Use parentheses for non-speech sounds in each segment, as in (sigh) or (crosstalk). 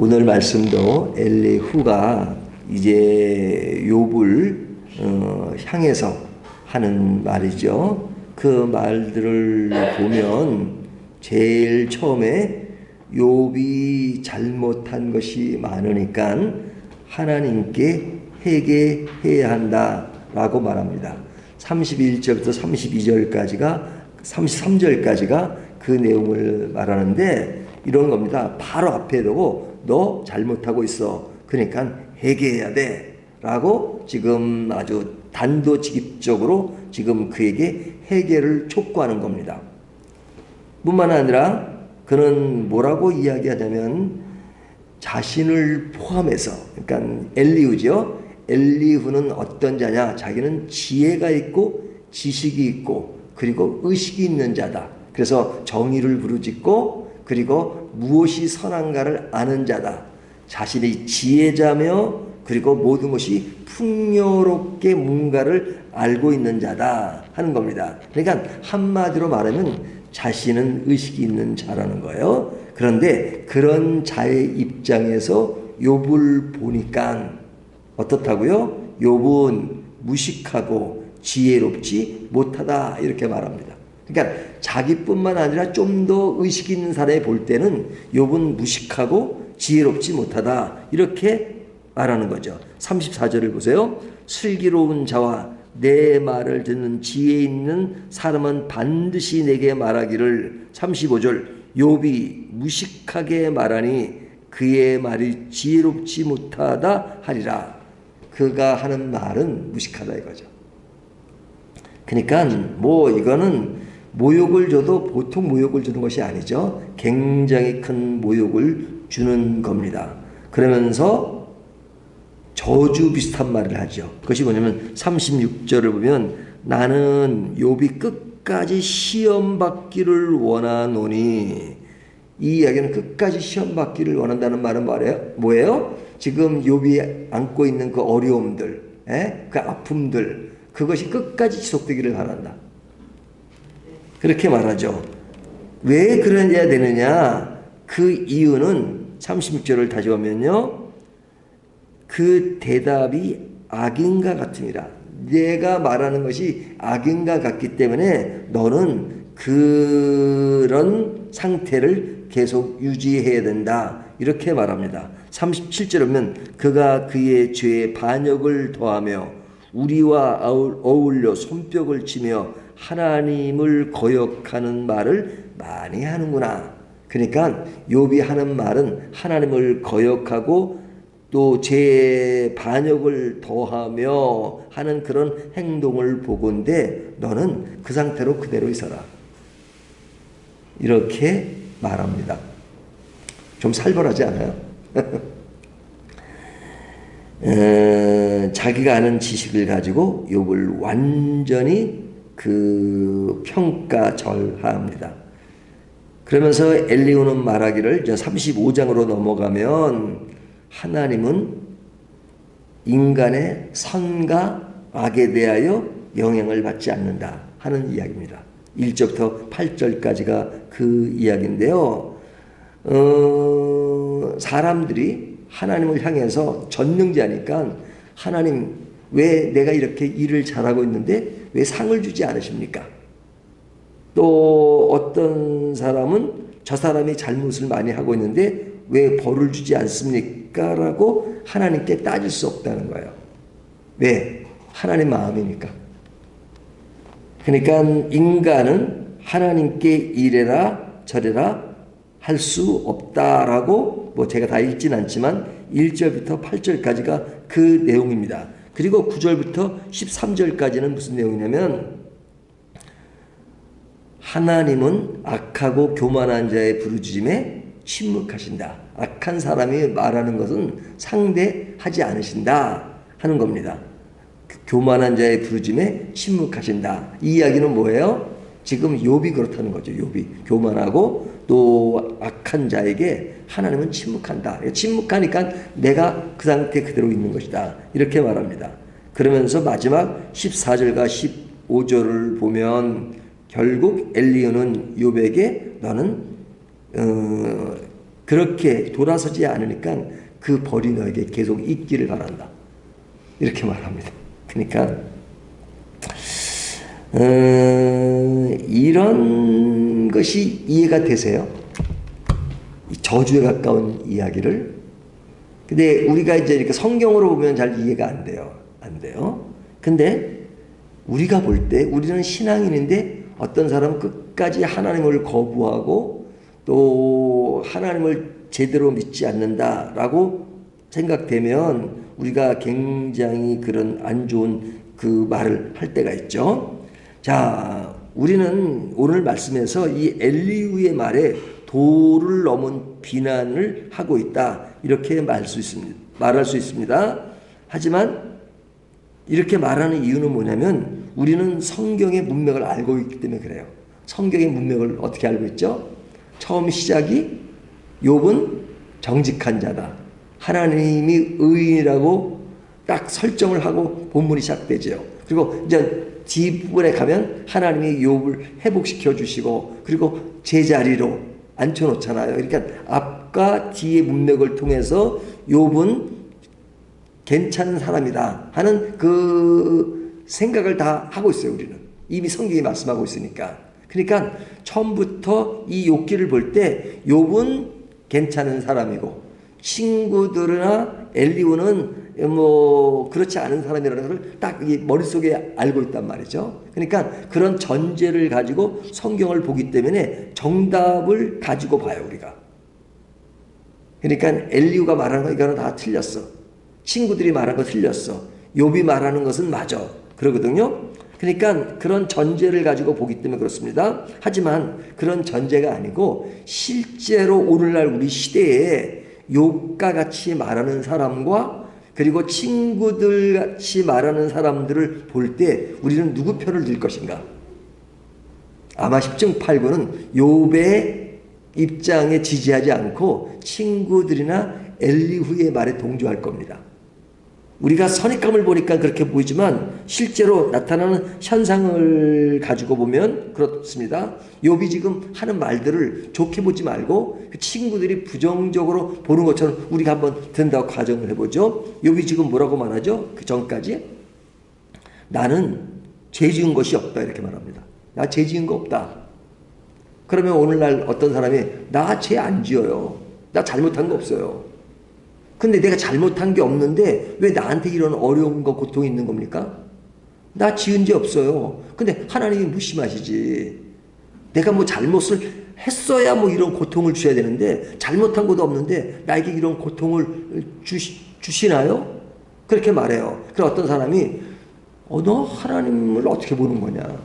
오늘 말씀도 엘리후가 이제 욥을 어, 향해서 하는 말이죠. 그 말들을 보면 제일 처음에 욥이 잘못한 것이 많으니까 하나님께 회개해야 한다라고 말합니다. 31절부터 32절까지가 33절까지가 그 내용을 말하는데 이런 겁니다. 바로 앞에 두고 너 잘못하고 있어. 그러니까 회개해야 돼. 라고 지금 아주 단도직입적으로 지금 그에게 회개를 촉구하는 겁니다. 뿐만 아니라 그는 뭐라고 이야기하냐면 자신을 포함해서 그러니까 엘리후죠. 엘리후는 어떤 자냐? 자기는 지혜가 있고 지식이 있고 그리고 의식이 있는 자다. 그래서 정의를 부르짖고 그리고 무엇이 선한가를 아는 자다. 자신이 지혜자며 그리고 모든 것이 풍요롭게 뭔가를 알고 있는 자다 하는 겁니다. 그러니까 한마디로 말하면 자신은 의식이 있는 자라는 거예요. 그런데 그런 자의 입장에서 욥을 보니까 어떻다고요? 욥은 무식하고 지혜롭지 못하다 이렇게 말합니다. 그러니까 자기뿐만 아니라 좀 더 의식 있는 사람이 볼 때는 욥은 무식하고 지혜롭지 못하다 이렇게 말하는 거죠. 34절을 보세요. 슬기로운 자와 내 말을 듣는 지혜 있는 사람은 반드시 내게 말하기를 35절 욥이 무식하게 말하니 그의 말이 지혜롭지 못하다 하리라. 그가 하는 말은 무식하다 이거죠. 그러니까 뭐 이거는 모욕을 줘도 보통 모욕을 주는 것이 아니죠. 굉장히 큰 모욕을 주는 겁니다. 그러면서 저주 비슷한 말을 하죠. 그것이 뭐냐면 36절을 보면 나는 욥이 끝까지 시험 받기를 원하노니 이 이야기는 끝까지 시험 받기를 원한다는 말은 말이에요. 뭐예요? 지금 욥이 안고 있는 그 어려움들, 에? 그 아픔들 그것이 끝까지 지속되기를 바란다. 그렇게 말하죠. 왜 그래야 되느냐? 그 이유는 36절을 다시 보면요. 그 대답이 악인과 같습니다. 내가 말하는 것이 악인과 같기 때문에 너는 그런 상태를 계속 유지해야 된다. 이렇게 말합니다. 37절 보면 그가 그의 죄에 반역을 더하며 우리와 어울려 손뼉을 치며 하나님을 거역하는 말을 많이 하는구나. 그러니까 욥이 하는 말은 하나님을 거역하고 또 제 반역을 더하며 하는 그런 행동을 보건데 너는 그 상태로 그대로 있어라. 이렇게 말합니다. 좀 살벌하지 않아요? (laughs) 에, 자기가 아는 지식을 가지고 욥을 완전히 그 평가절하합니다. 그러면서 엘리오는 말하기를 35장으로 넘어가면 하나님은 인간의 선과 악에 대하여 영향을 받지 않는다 하는 이야기입니다. 1절부터 8절까지가 그 이야기인데요. 어, 사람들이 하나님을 향해서 전능자니까 하나님 왜 내가 이렇게 일을 잘하고 있는데 왜 상을 주지 않으십니까? 또 어떤 사람은 저 사람이 잘못을 많이 하고 있는데 왜 벌을 주지 않습니까? 라고 하나님께 따질 수 없다는 거예요. 왜? 하나님 마음이니까. 그러니까 인간은 하나님께 이래라 저래라 할 수 없다라고 뭐 제가 다 읽진 않지만 1절부터 8절까지가 그 내용입니다. 그리고 9절부터 13절까지는 무슨 내용이냐면 하나님은 악하고 교만한 자의 부르짖음에 침묵하신다. 악한 사람이 말하는 것은 상대하지 않으신다 하는 겁니다. 교만한 자의 부르짖음에 침묵하신다. 이 이야기는 뭐예요? 지금 욥이 그렇다는 거죠. 욥이 교만하고 또 악한 자에게 하나님은 침묵한다. 침묵하니까 내가 그 상태 그대로 있는 것이다. 이렇게 말합니다. 그러면서 마지막 14절과 15절을 보면 결국 엘리오는 욥에게 너는 어, 그렇게 돌아서지 않으니까 그 벌이 너에게 계속 있기를 바란다. 이렇게 말합니다. 그러니까 어, 이런 것이 이해가 되세요? 저주에 가까운 이야기를. 근데 우리가 이제 이렇게 성경으로 보면 잘 이해가 안 돼요. 안 돼요. 근데 우리가 볼 때 우리는 신앙인인데 어떤 사람은 끝까지 하나님을 거부하고 또 하나님을 제대로 믿지 않는다라고 생각되면 우리가 굉장히 그런 안 좋은 그 말을 할 때가 있죠. 자, 우리는 오늘 말씀에서 이 엘리우의 말에 도를 넘은 비난을 하고 있다. 이렇게 말할 수 있습니다. 말할 수 있습니다. 하지만 이렇게 말하는 이유는 뭐냐면 우리는 성경의 문맥을 알고 있기 때문에 그래요. 성경의 문맥을 어떻게 알고 있죠? 처음 시작이 욥은 정직한 자다. 하나님이 의인이라고 딱 설정을 하고 본문이 시작되죠. 그리고 이제 뒷부분에 가면 하나님이 욥을 회복시켜 주시고 그리고 제자리로 앉혀 놓잖아요. 그러니까 앞과 뒤의 문맥을 통해서 욥은 괜찮은 사람이다 하는 그 생각을 다 하고 있어요, 우리는. 이미 성경이 말씀하고 있으니까. 그러니까 처음부터 이 욥기를 볼 때 욥은 괜찮은 사람이고 친구들이나 엘리오는 뭐 그렇지 않은 사람이라는 것을 딱 머릿속에 알고 있단 말이죠. 그러니까 그런 전제를 가지고 성경을 보기 때문에 정답을 가지고 봐요, 우리가. 그러니까 엘리우가 말하는 거 이거는 다 틀렸어. 친구들이 말하는 거 틀렸어. 욥이 말하는 것은 맞아. 그러거든요. 그러니까 그런 전제를 가지고 보기 때문에 그렇습니다. 하지만 그런 전제가 아니고 실제로 오늘날 우리 시대에 욥과 같이 말하는 사람과 그리고 친구들 같이 말하는 사람들을 볼 때 우리는 누구 편을 들 것인가? 아마 10중 8구는 욥의 입장에 지지하지 않고 친구들이나 엘리후의 말에 동조할 겁니다. 우리가 선입감을 보니까 그렇게 보이지만 실제로 나타나는 현상을 가지고 보면 그렇습니다. 욥이 지금 하는 말들을 좋게 보지 말고 그 친구들이 부정적으로 보는 것처럼 우리가 한번 된다고 가정을 해보죠. 욥이 지금 뭐라고 말하죠? 그 전까지 나는 죄 지은 것이 없다 이렇게 말합니다. 나 죄 지은 거 없다. 그러면 오늘날 어떤 사람이 나 죄 안 지어요. 나 잘못한 거 없어요. 근데 내가 잘못한 게 없는데 왜 나한테 이런 어려움과 고통이 있는 겁니까? 나 지은 죄 없어요. 근데 하나님이 무심하시지. 내가 뭐 잘못을 했어야 뭐 이런 고통을 주셔야 되는데 잘못한 것도 없는데 나에게 이런 고통을 주시, 주시나요? 그렇게 말해요. 그럼 어떤 사람이 어, 너 하나님을 어떻게 보는 거냐?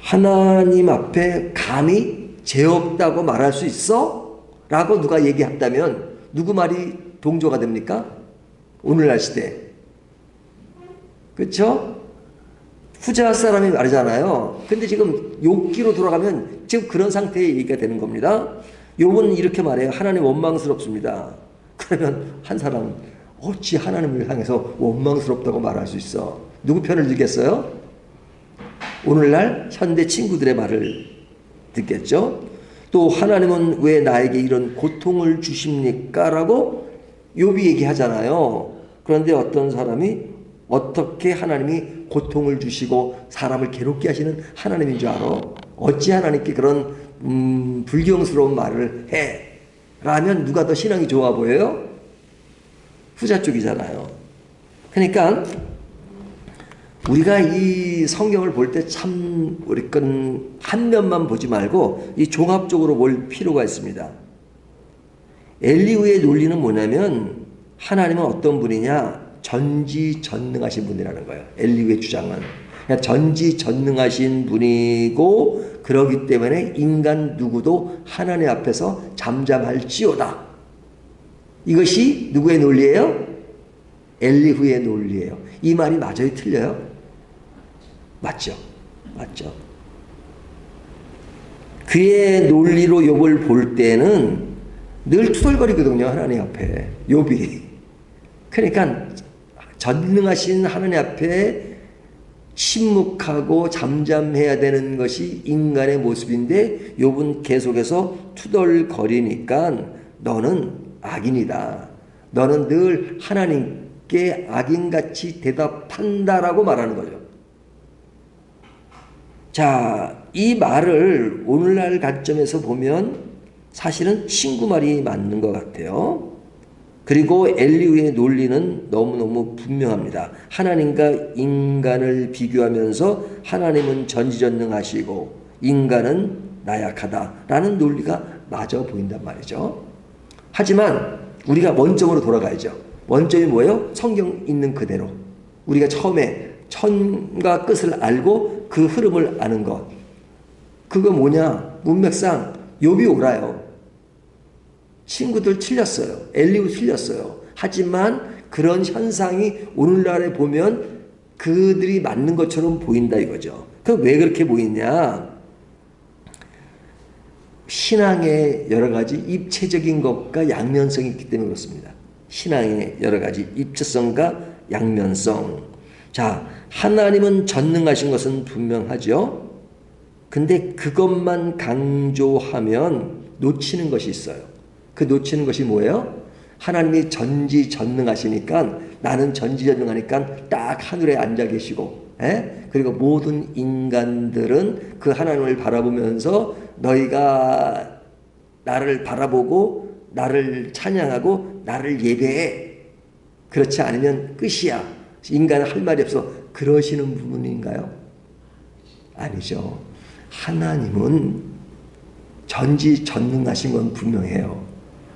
하나님 앞에 감히 죄 없다고 말할 수 있어? 라고 누가 얘기했다면 누구 말이 동조가 됩니까? 오늘날 시대. 그렇죠? 후자 사람이 말이잖아요. 근데 지금 욕기로 돌아가면 지금 그런 상태의 얘기가 되는 겁니다. 욕은 이렇게 말해요. 하나님 원망스럽습니다. 그러면 한 사람은 어찌 하나님을 향해서 원망스럽다고 말할 수 있어? 누구 편을 들겠어요? 오늘날 현대 친구들의 말을 듣겠죠? 또 하나님은 왜 나에게 이런 고통을 주십니까? 라고 욥이 얘기하잖아요. 그런데 어떤 사람이 어떻게 하나님이 고통을 주시고 사람을 괴롭게 하시는 하나님인 줄 알아? 어찌 하나님께 그런 음, 불경스러운 말을 해? 라면 누가 더 신앙이 좋아 보여요? 후자 쪽이잖아요. 그러니까 우리가 이 성경을 볼 때 참 우리 건 한 면만 보지 말고 이 종합적으로 볼 필요가 있습니다. 엘리우의 논리는 뭐냐면 하나님은 어떤 분이냐 전지전능하신 분이라는 거예요. 엘리우의 주장은 그냥 전지전능하신 분이고 그러기 때문에 인간 누구도 하나님 앞에서 잠잠할지어다. 이것이 누구의 논리예요? 엘리후의 논리예요. 이 말이 맞아요, 틀려요? 맞죠? 맞죠? 그의 논리로 욥을 볼 때는 늘 투덜거리거든요, 하나님 앞에. 욥이. 그러니까 전능하신 하나님 앞에 침묵하고 잠잠해야 되는 것이 인간의 모습인데 욥은 계속해서 투덜거리니까 너는 악인이다. 너는 늘 하나님께 악인같이 대답한다라고 말하는 거죠. 자, 이 말을 오늘날 관점에서 보면 사실은 친구 말이 맞는 것 같아요. 그리고 엘리우의 논리는 너무너무 분명합니다. 하나님과 인간을 비교하면서 하나님은 전지전능하시고 인간은 나약하다라는 논리가 맞아 보인단 말이죠. 하지만 우리가 원점으로 돌아가야죠. 원점이 뭐예요? 성경 있는 그대로. 우리가 처음에 천과 끝을 알고 그 흐름을 아는 것. 그거 뭐냐? 문맥상 욥이 오라요. 친구들 틀렸어요. 엘리우 틀렸어요. 하지만 그런 현상이 오늘날에 보면 그들이 맞는 것처럼 보인다 이거죠. 그럼 왜 그렇게 보이냐? 신앙의 여러 가지 입체적인 것과 양면성이 있기 때문에 그렇습니다. 신앙의 여러 가지 입체성과 양면성. 자, 하나님은 전능하신 것은 분명하죠. 근데 그것만 강조하면 놓치는 것이 있어요. 그 놓치는 것이 뭐예요? 하나님이 전지전능하시니까 나는 전지전능하니까 딱 하늘에 앉아 계시고 에? 그리고 모든 인간들은 그 하나님을 바라보면서 너희가 나를 바라보고 나를 찬양하고 나를 예배해 그렇지 않으면 끝이야 인간은 할 말이 없어 그러시는 부분인가요? 아니죠 하나님은 전지전능하신 건 분명해요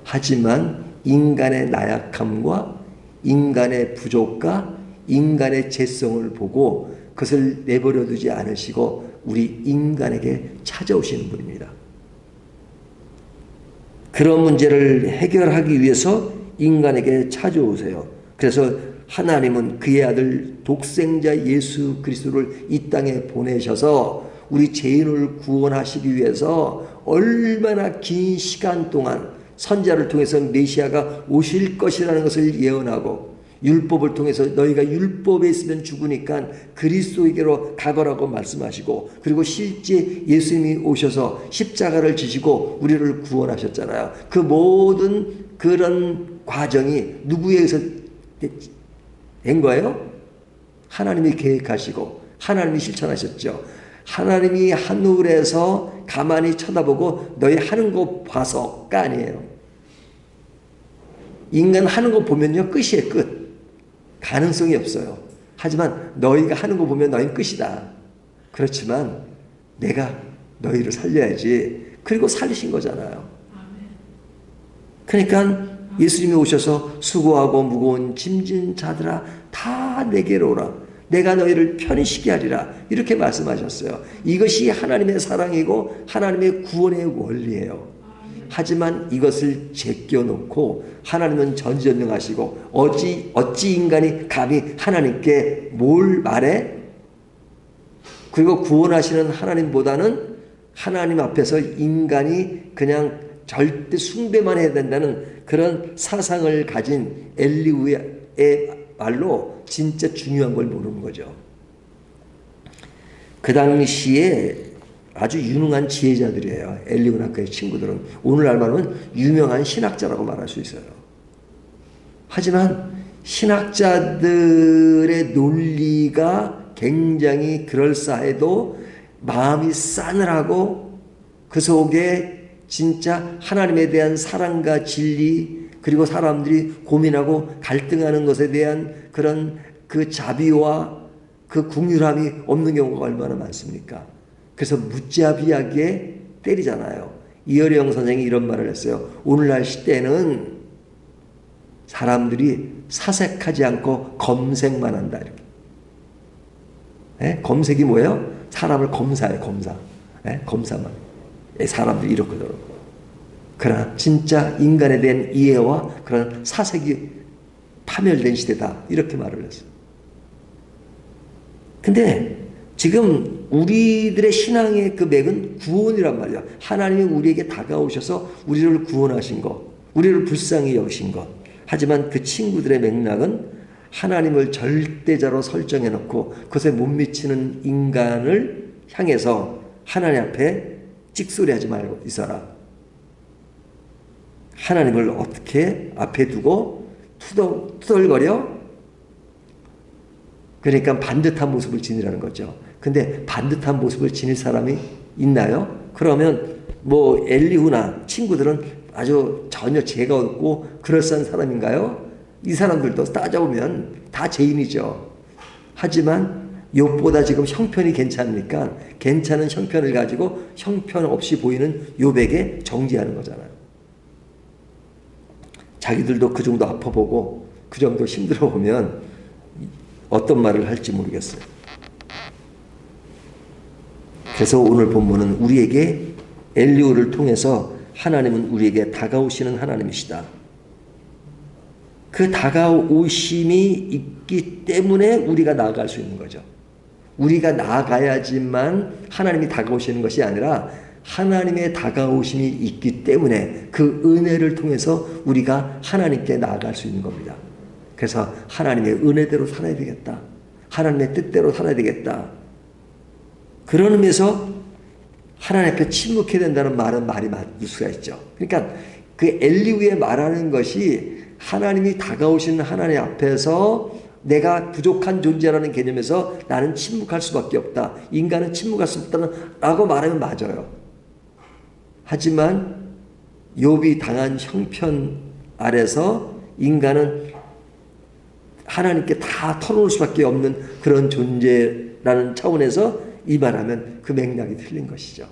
하지만 인간의 나약함과 인간의 부족과 인간의 죄성을 보고 그것을 내버려 두지 않으시고 우리 인간에게 찾아오시는 분입니다. 그런 문제를 해결하기 위해서 인간에게 찾아오세요. 그래서 하나님은 그의 아들 독생자 예수 그리스도를 이 땅에 보내셔서 우리 죄인을 구원하시기 위해서 얼마나 긴 시간 동안 선자를 통해서 메시아가 오실 것이라는 것을 예언하고 율법을 통해서 너희가 율법에 있으면 죽으니까 그리스도에게로 가거라고 말씀하시고 그리고 실제 예수님이 오셔서 십자가를 지시고 우리를 구원하셨잖아요. 그 모든 그런 과정이 누구에 의해서 된 거예요? 하나님이 계획하시고 하나님이 실천하셨죠. 하나님이 하늘에서 가만히 쳐다보고 너희 하는 거 봐서가 아니에요. 인간 하는 거 보면요 끝이에요 끝. 가능성이 없어요. 하지만 너희가 하는 거 보면 너희 끝이다. 그렇지만 내가 너희를 살려야지. 그리고 살리신 거잖아요. 그러니까 예수님이 오셔서 수고하고 무거운 짐진 자들아 다 내게로 오라. 내가 너희를 편히 쉬게 하리라. 이렇게 말씀하셨어요. 이것이 하나님의 사랑이고 하나님의 구원의 원리예요. 하지만 이것을 제껴놓고 하나님은 전지전능하시고 어찌 어찌 인간이 감히 하나님께 뭘 말해? 그리고 구원하시는 하나님보다는 하나님 앞에서 인간이 그냥 절대 숭배만 해야 된다는 그런 사상을 가진 엘리우의 말로 진짜 중요한 걸 모르는 거죠. 그 당시에 아주 유능한 지혜자들이에요. 엘리우나 그의 친구들은 오늘날 말하면 유명한 신학자라고 말할 수 있어요. 하지만 신학자들의 논리가 굉장히 그럴싸해도 마음이 싸늘하고 그 속에 진짜 하나님에 대한 사랑과 진리 그리고 사람들이 고민하고 갈등하는 것에 대한 그런 그 자비와 그 궁휼함이 없는 경우가 얼마나 많습니까? 그래서 무자비하게 때리잖아요. 이어령 선생이 이런 말을 했어요. 오늘날 시대는 사람들이 사색하지 않고 검색만 한다. 이렇게. 네? 검색이 뭐예요? 사람을 검사해, 검사. 네? 검사만. 사람들이 이렇거든. 그러나 진짜 인간에 대한 이해와 그런 사색이 파멸된 시대다. 이렇게 말을 했어요. 근데 지금 우리들의 신앙의 그 맥은 구원이란 말이야. 하나님이 우리에게 다가오셔서 우리를 구원하신 것, 우리를 불쌍히 여기신 것. 하지만 그 친구들의 맥락은 하나님을 절대자로 설정해 놓고 그것에 못 미치는 인간을 향해서 하나님 앞에 찍소리하지 말고 있어라. 하나님을 어떻게 앞에 두고 투덜, 투덜거려? 그러니까 반듯한 모습을 지니라는 거죠. 근데 반듯한 모습을 지닐 사람이 있나요? 그러면 뭐 엘리후나 친구들은 아주 전혀 죄가 없고 그럴싸한 사람인가요? 이 사람들도 따져보면 다 죄인이죠. 하지만 욥보다 지금 형편이 괜찮으니까 괜찮은 형편을 가지고 형편 없이 보이는 욥에게 정지하는 거잖아요. 자기들도 그 정도 아파보고 그 정도 힘들어 보면 어떤 말을 할지 모르겠어요. 그래서 오늘 본문은 우리에게 엘리오를 통해서 하나님은 우리에게 다가오시는 하나님이시다. 그 다가오심이 있기 때문에 우리가 나아갈 수 있는 거죠. 우리가 나아가야지만 하나님이 다가오시는 것이 아니라 하나님의 다가오심이 있기 때문에 그 은혜를 통해서 우리가 하나님께 나아갈 수 있는 겁니다. 그래서 하나님의 은혜대로 살아야 되겠다. 하나님의 뜻대로 살아야 되겠다. 그런 의미에서 하나님 앞에 침묵해야 된다는 말은 말이 맞을 수가 있죠. 그러니까 그 엘리우의 말하는 것이 하나님이 다가오시는 하나님 앞에서 내가 부족한 존재라는 개념에서 나는 침묵할 수밖에 없다. 인간은 침묵할 수 없다는 라고 말하면 맞아요. 하지만 욥이 당한 형편 아래서 인간은 하나님께 다 털어놓을 수밖에 없는 그런 존재라는 차원에서 이 말하면 그 맥락이 틀린 것이죠.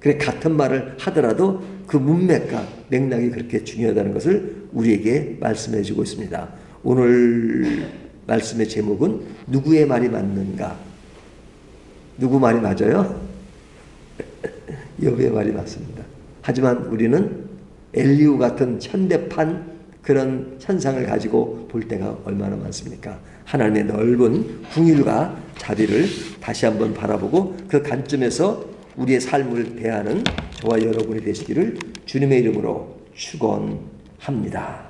그래 같은 말을 하더라도 그 문맥과 맥락이 그렇게 중요하다는 것을 우리에게 말씀해 주고 있습니다. 오늘 말씀의 제목은 누구의 말이 맞는가? 누구 말이 맞아요? (laughs) 여비의 말이 맞습니다. 하지만 우리는 엘리우 같은 현대판 그런 현상을 가지고 볼 때가 얼마나 많습니까? 하나님의 넓은 궁일과 자비를 다시 한번 바라보고 그 관점에서 우리의 삶을 대하는 저와 여러분이 되시기를 주님의 이름으로 축원합니다.